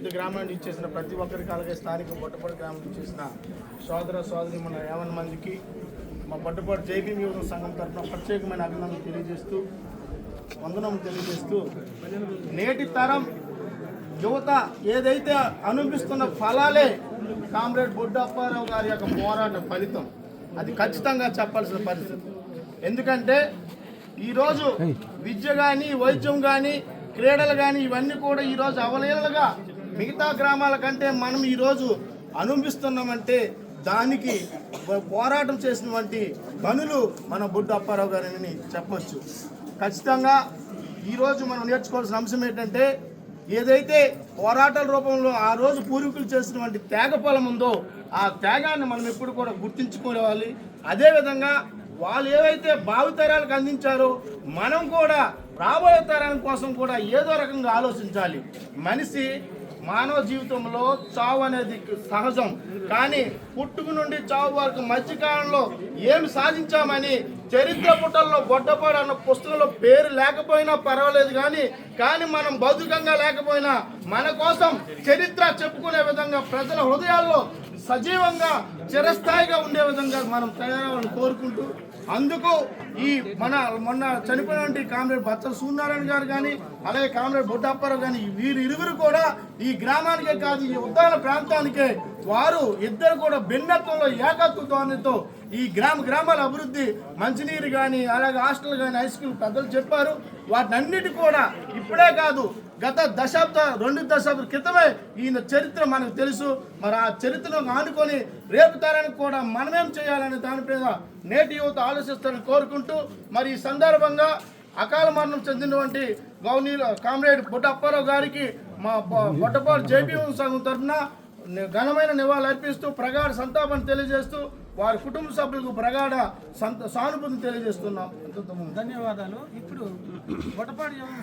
వివిధ గ్రామాన్ని ఇచ్చేసిన ప్రతి ఒక్కరికి అలాగే స్థానిక బొట్టపాడు గ్రామం ఇచ్చేసిన సోదర సోదరి మన యావన్ మందికి మా బొట్టపాడు జైబీ యువత సంఘం తరఫున ప్రత్యేకమైన అభినందనలు తెలియజేస్తూ వందనం తెలియజేస్తూ నేటి తరం యువత ఏదైతే అనుభవిస్తున్న ఫలాలే కామ్రేడ్ బొడ్డప్పారావు గారి యొక్క పోరాట ఫలితం. అది ఖచ్చితంగా చెప్పాల్సిన పరిస్థితి. ఎందుకంటే ఈరోజు విద్య కానీ వైద్యం కానీ క్రీడలు కానీ ఇవన్నీ కూడా ఈరోజు అవలీలగా మిగతా గ్రామాల కంటే మనం ఈరోజు అనుభవిస్తున్నామంటే దానికి పోరాటం చేసినటువంటి గనులు మన బుడ్డ అప్పారావు గారని చెప్పచ్చు. ఖచ్చితంగా ఈరోజు మనం నేర్చుకోవాల్సిన అంశం ఏంటంటే ఏదైతే పోరాటాల రూపంలో ఆ రోజు పూర్వీకులు చేసినటువంటి త్యాగ పొలం ఉందో ఆ త్యాగాన్ని మనం ఎప్పుడు కూడా గుర్తించుకోవాలి. అదేవిధంగా వాళ్ళు ఏవైతే భావితరాలకు అందించారో మనం కూడా రాబోయే తరాల కోసం కూడా ఏదో రకంగా ఆలోచించాలి. మనిషి మానవ జీవితంలో చావు అనేది సహజం. కానీ పుట్టుకు నుండి చావు వరకు మధ్యకాలంలో ఏమి సాధించామని చరిత్ర పుటల్లో గొడ్డపాడు అన్న పుస్తకంలో పేరు లేకపోయినా పర్వాలేదు కానీ కానీ మనం భౌతికంగా లేకపోయినా మన కోసం చరిత్ర చెప్పుకునే విధంగా ప్రజల హృదయాల్లో సజీవంగా చిరస్థాయిగా ఉండే విధంగా మనం తయారవ్వాలని కోరుకుంటూ అందుకు ఈ మన మొన్న చనిపోయినటువంటి కామ్రేడ్ బచ్చల సూర్యనారాయణ గారు కానీ అలాగే కామ్రేడ్ బొడ్డప్పారావు కానీ వీరు ఇరువురు కూడా ఈ గ్రామానికే కాదు ఈ ఉద్దాన ప్రాంతానికే వారు ఇద్దరు కూడా భిన్నత్వంలో ఏకత్వ ధోరణితో ఈ గ్రామ గ్రామాల అభివృద్ధి మంచినీరు కానీ అలాగే హాస్టల్ కానీ హై స్కూల్ పెద్దలు చెప్పారు. వాటన్నిటి కూడా ఇప్పుడే కాదు గత దశాబ్ద రెండు దశాబ్ద క్రితమే ఈయన చరిత్ర మనకు తెలుసు. మరి ఆ చరిత్రను ఆనుకొని రేపు తరానికి కూడా మనమేం చేయాలనే దాని మీద నేటి యువత ఆలోచిస్తారని కోరుకుంటూ మరి ఈ సందర్భంగా అకాల మరణం చెందినటువంటి గౌనీల కామ్రేడ్ బుట్టప్పారావు గారికి మా బొ- బొట్టపాడు జేపీ సంఘం తరఫున ఘనమైన నివాళులర్పిస్తూ ప్రగాఢ సంతాపం తెలియజేస్తూ వారి కుటుంబ సభ్యులకు ప్రగాఢ సంత సానుభూతిని తెలియజేస్తున్నాం. ధన్యవాదాలు. ఇప్పుడు బొటపాడు